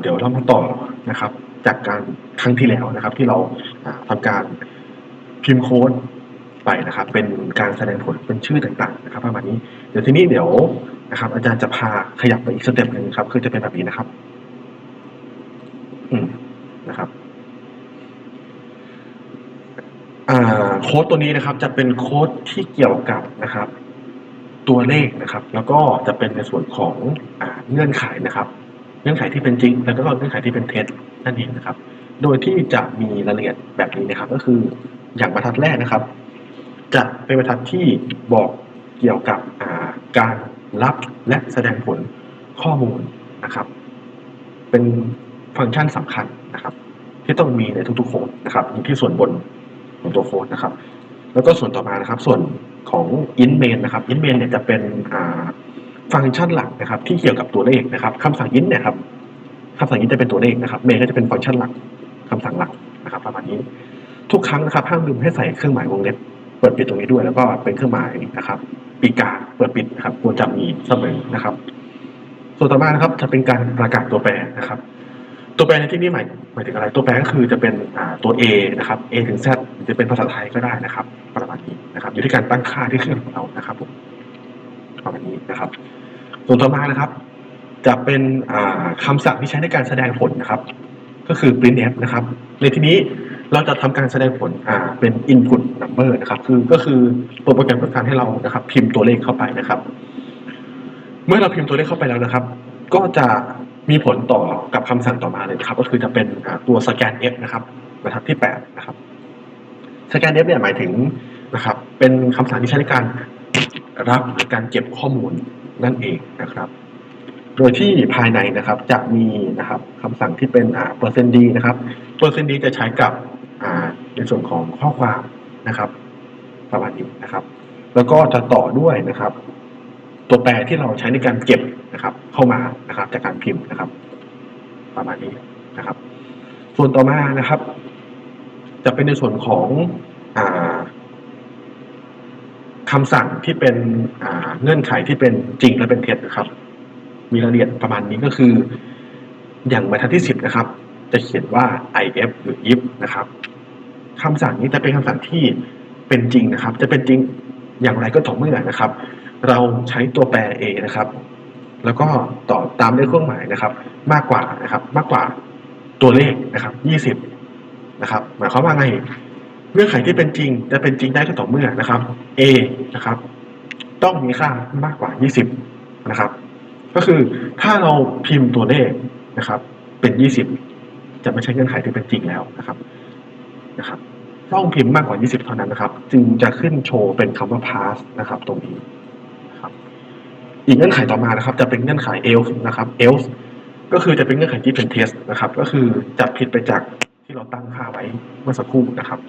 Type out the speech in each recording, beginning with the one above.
เดี๋ยวเรามาต่อนะครับ จากการครั้งที่แล้วนะครับ ที่เราอ่าทำการพิมพ์โค้ดไปนะครับ เป็นการแสดงผลเป็นชื่อต่างๆ นะครับ ประมาณนี้เดี๋ยวทีนี้เดี๋ยวนะครับ อาจารย์จะพาขยับไปอีกสเต็ปหนึ่งครับคือจะเป็นแบบนี้นะครับ อืมนะครับโค้ดตัวนี้นะครับ จะเป็นโค้ดที่เกี่ยวกับนะครับ ตัวเลขนะครับ แล้วก็จะเป็นในส่วนของอเงื่อนไขนะครับ เงื่อนไขที่เป็นจริง แล้วก็เงื่อนไขที่เป็นเท็จนั่นเองนะครับ โดยที่จะมีรายละเอียดแบบนี้นะครับ ก็คืออย่างบรรทัดแรกนะครับ จะเป็นบรรทัดที่บอกเกี่ยวกับาการรับและแสดงผลข้อมูลนะครับ เป็นฟังก์ชันสำคัญนะครับ ที่ต้องมีในทุกๆโค้ดนะครับอยู่ที่ส่วนบนของตัวโค้ดนะครับ แล้วก็ส่วนต่อมานะครับ ส่วนของ in main นะครับ in main เนี่ยจะเป็นา ฟังก์ชันหลักนะครับ ที่เกี่ยวกับตัวเลขนะครับคำสั่ง in เนี่ยครับคำสั่ง in จะเป็นตัวเลขนะครับ main ก็จะเป็นฟังก์ชันหลักคำสั่งหลักนะครับประมาณนี้ ทุกครั้งนะครับห้ามลืมให้ใส่เครื่องหมายวงเล็บเปิดปิดตรงนี้ด้วยแล้วก็เป็นเครื่องหมายนะครับ ปีกาเปิดปิดนะครับควรจะมีเสมอนะครับ ส่วนต่อมานะครับจะเป็นการประกาศตัวแปรนะครับ ตัวแปรในที่นี้หมายหมายถึงอะไร ตัวแปรก็คือจะเป็นตัว A นะครับ A ถึง Z จะเป็นภาษาไทยก็ได้นะครับ ประมาณนี้นะครับ อยู่ที่การตั้งค่าที่เครื่องของเรานะครับผมประมาณนี้นะครับ ส่วนต่อมานะครับ จะเป็นอ่าคำสั่งที่ใช้ในการแสดงผลนะครับ ก็คือ printf นะครับ ในที่นี้เราจะทำการแสดงผลเป็น input number นะครับ คือก็คือตัวโปรแกรมต้องการให้เรานะครับ พิมพ์ตัวเลขเข้าไปนะครับ เมื่อเราพิมพ์ตัวเลขเข้าไปแล้วนะครับ ก็จะมีผลต่อกับคำสั่งต่อมาเลยนะครับ ก็คือจะเป็นตัวสแกน F นะครับบรรทัดที่8นะครับสแกน F เนี่ยหมายถึงนะครับ เป็นคำสั่งที่ใช้ในการรับการเก็บข้อมูล นั่นเองนะครับ โดยที่ภายในนะครับจะมีนะครับคำสั่งที่เป็นอ่าเปอร์เซนต์ดีนะครับเปอร์เซนต์ดีจะใช้กับอ่าในส่วนของข้อความนะครับประมาณนี้นะครับ แล้วก็จะต่อด้วยนะครับ ตัวแปรที่เราใช้ในการเก็บนะครับ เข้ามานะครับ จากการพิมพ์นะครับ ประมาณนี้นะครับ ส่วนต่อมานะครับ จะเป็นในส่วนของอ่า คำสั่งที่เป็นเงื่อนไขที่เป็นจริงและเป็นเท็จนะครับ มีรายละเอียดประมาณนี้ก็คือ อย่างบรรทัดที่สิบนะครับ จะเขียนว่า if หรือ if นะครับคำสั่งนี้จะเป็นคำสั่งที่เป็นจริงนะครับ จะเป็นจริงอย่างไรก็ต่อเมื่อนะครับ เราใช้ตัวแปร a นะครับ แล้วก็ต่อตามด้วยเครื่องหมายนะครับ มากกว่านะครับ มากกว่าตัวเลขนะครับยี่สิบนะครับ หมายความว่าไง เงื่อนไขที่เป็นจริงจะเป็นจริงได้ก็ต่อเมื่อนะครับ a นะครับ ต้องมีค่ามากกว่ายี่สิบนะครับ ก็คือถ้าเราพิมพ์ตัวเลขนะครับ เป็นยี่สิบจะไม่ใช่เงื่อนไขที่เป็นจริงแล้วนะครับนะครับ ต้องพิมพ์มากกว่า 20 เท่านั้นนะครับ จึงจะขึ้นโชว์เป็นคำว่า pass นะครับ ตรงนี้นะครับอีกเงื่อนไขต่อมานะครับ จะเป็นเงื่อนไข else นะครับ else ก็คือจะเป็นเงื่อนไขที่เป็น test นะครับ ก็คือจะผิดไปจากที่เราตั้งค่าไว้เมื่อสักครู่นะครับ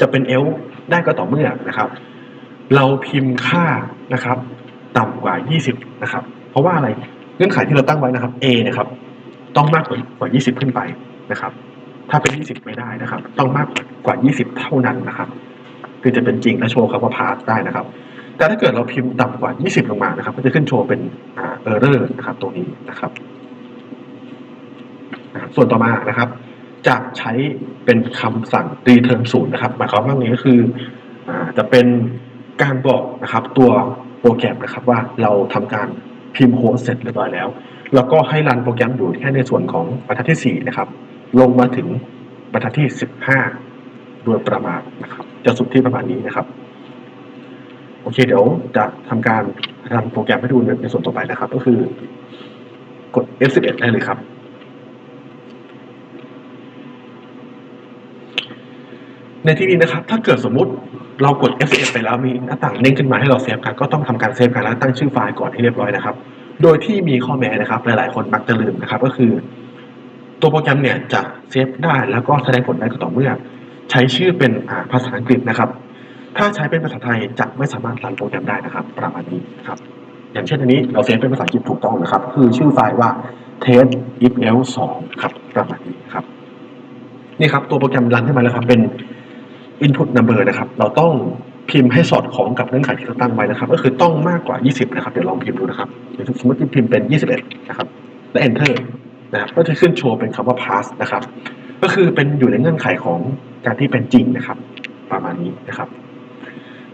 จะเป็น else ได้ก็ต่อเมื่อนะครับ เราพิมพ์ค่านะครับ ต่ำกว่า 20 นะครับ เพราะว่าอะไรเงื่อนไขที่เราตั้งไว้นะครับ a นะครับ ต้องมากกว่า 20 ขึ้นไปนะครับ ถ้าเป็น 20 ไม่ได้นะครับ ต้องมากกว่า 20 เท่านั้นนะครับคือจะเป็นจริงและโชว์คำว่าพาสได้นะครับ แต่ถ้าเกิดเราพิมพ์ต่ำกว่า 20 ลงมานะครับ ก็จะขึ้นโชว์เป็นเอ่า error นะครับตรงนี้นะครับ ส่วนต่อมานะครับ จะใช้เป็นคำสั่ง return ศูนย์นะครับ หมายความว่าไงก็คือจะเป็นการบอกนะครับ ตัวโปรแกรมนะครับว่าเราทำการพิมพ์โค้ดเสร็จเรียบร้อยแล้ว แล้วก็ให้รันโปรแกรมอยู่แค่ในส่วนของบรรทัดที่ 4 นะครับ ลงมาถึงบรรทัดที่ 15 โดยประมาณนะครับ จะสุดที่ประมาณนี้นะครับ โอเค เดี๋ยวจะทำการรันโปรแกรมให้ดูในส่วนต่อไปนะครับ ก็คือกด F11 ได้เลยครับ ในที่นี้นะครับ ถ้าเกิดสมมุติเรากด F11 ไปแล้วมีหน้าต่างเด้งขึ้นมาให้เราเซฟกันก็ต้องทำการเซฟกันแล้วตั้งชื่อไฟล์ก่อนให้เรียบร้อยนะครับ โดยที่มีข้อแม้นะครับ หลายๆ คนมักจะลืมนะครับ ก็คือ ตัวโปรแกรมเนี่ยจะเซฟได้แล้วก็แสดงผลได้ก็ต่อเมื่อ ใช้ชื่อเป็นาภาษาอังกฤษนะครับ ถ้าใช้เป็นภาษาไทยจะไม่สามารถรันโปรแกรมได้นะครับ ประมาณนี้นะครับ อย่างเช่นอันนี้เราเซฟเป็นภาษาอังกฤษถูกต้องนะครับ คือชื่อไฟล์ว่า test if else 2ครับประมาณนี้ครับ นี่ครับตัวโปรแกรมรันขึ้นมาแล้วครับเป็น input number นะครับ เราต้องพิมพ์ให้สอดคล้องกับเงื่อนไขที่เราตั้งไว้นะครับ ก็คือต้องมากกว่า 20 นะครับ เดี๋ยวลองพิมพ์ดูนะครับเดี๋ยวสมมติพิมพ์เป็น 21 นะครับ และ enter นะครับ ก็จะขึ้นโชว์เป็นคำว่า pass นะครับ ก็คือเป็นอยู่ในเงื่อนไขของการที่เป็นจริงนะครับ ประมาณนี้นะครับ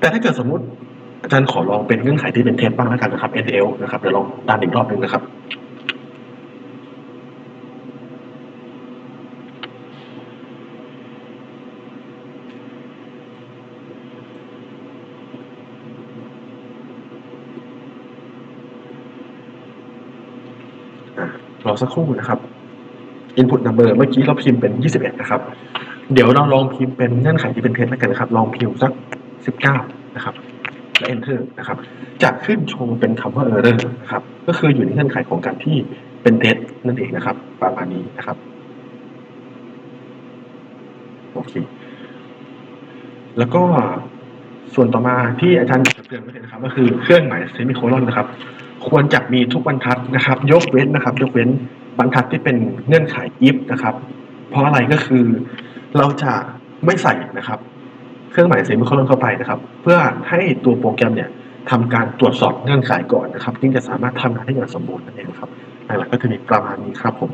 แต่ถ้าเกิดสมมุติอาจารย์ขอลองเป็นเงื่อนไขที่เป็นเท็จบ้างแล้วกันนะครับ NL นะครับ เดี๋ยวลองดันอีกรอบหนึ่งนะครับ รอสักครู่นะครับ input number เมื่อกี้เราพิมพ์เป็น 21 นะครับ เดี๋ยวเราลองพิมพ์เป็นเงื่อนไขที่เป็นเท็จแล้วกันนะครับ ลองพิมพ์สัก 19 นะครับ และ enter นะครับ จะขึ้นโชว์เป็นคำว่า error นะครับ ก็คืออยู่ในเงื่อนไขของการที่เป็นเท็จนั่นเองนะครับ ประมาณนี้นะครับ โอเค แล้วก็ส่วนต่อมาที่อาจารย์เตือนไว้เลยนะครับ ก็คือเครื่องหมายเซมิโคลอนนะครับ ควรจะมีทุกบรรทัดนะครับ ยกเว้นนะครับ ยกเว้นบรรทัดที่เป็นเงื่อนไขยิปนะครับ เพราะอะไรก็คือเราจะไม่ใส่นะครับ เครื่องหมายเซมิโคลนเข้าไปนะครับ เพื่อให้ตัวโปรแกรมเนี่ยทำการตรวจสอบเงื่อนไขก่อนนะครับจึงจะสามารถทำงานได้อย่างสมบูรณ์นั่นเองครับหลักๆก็จะมีประมาณนี้ครับผม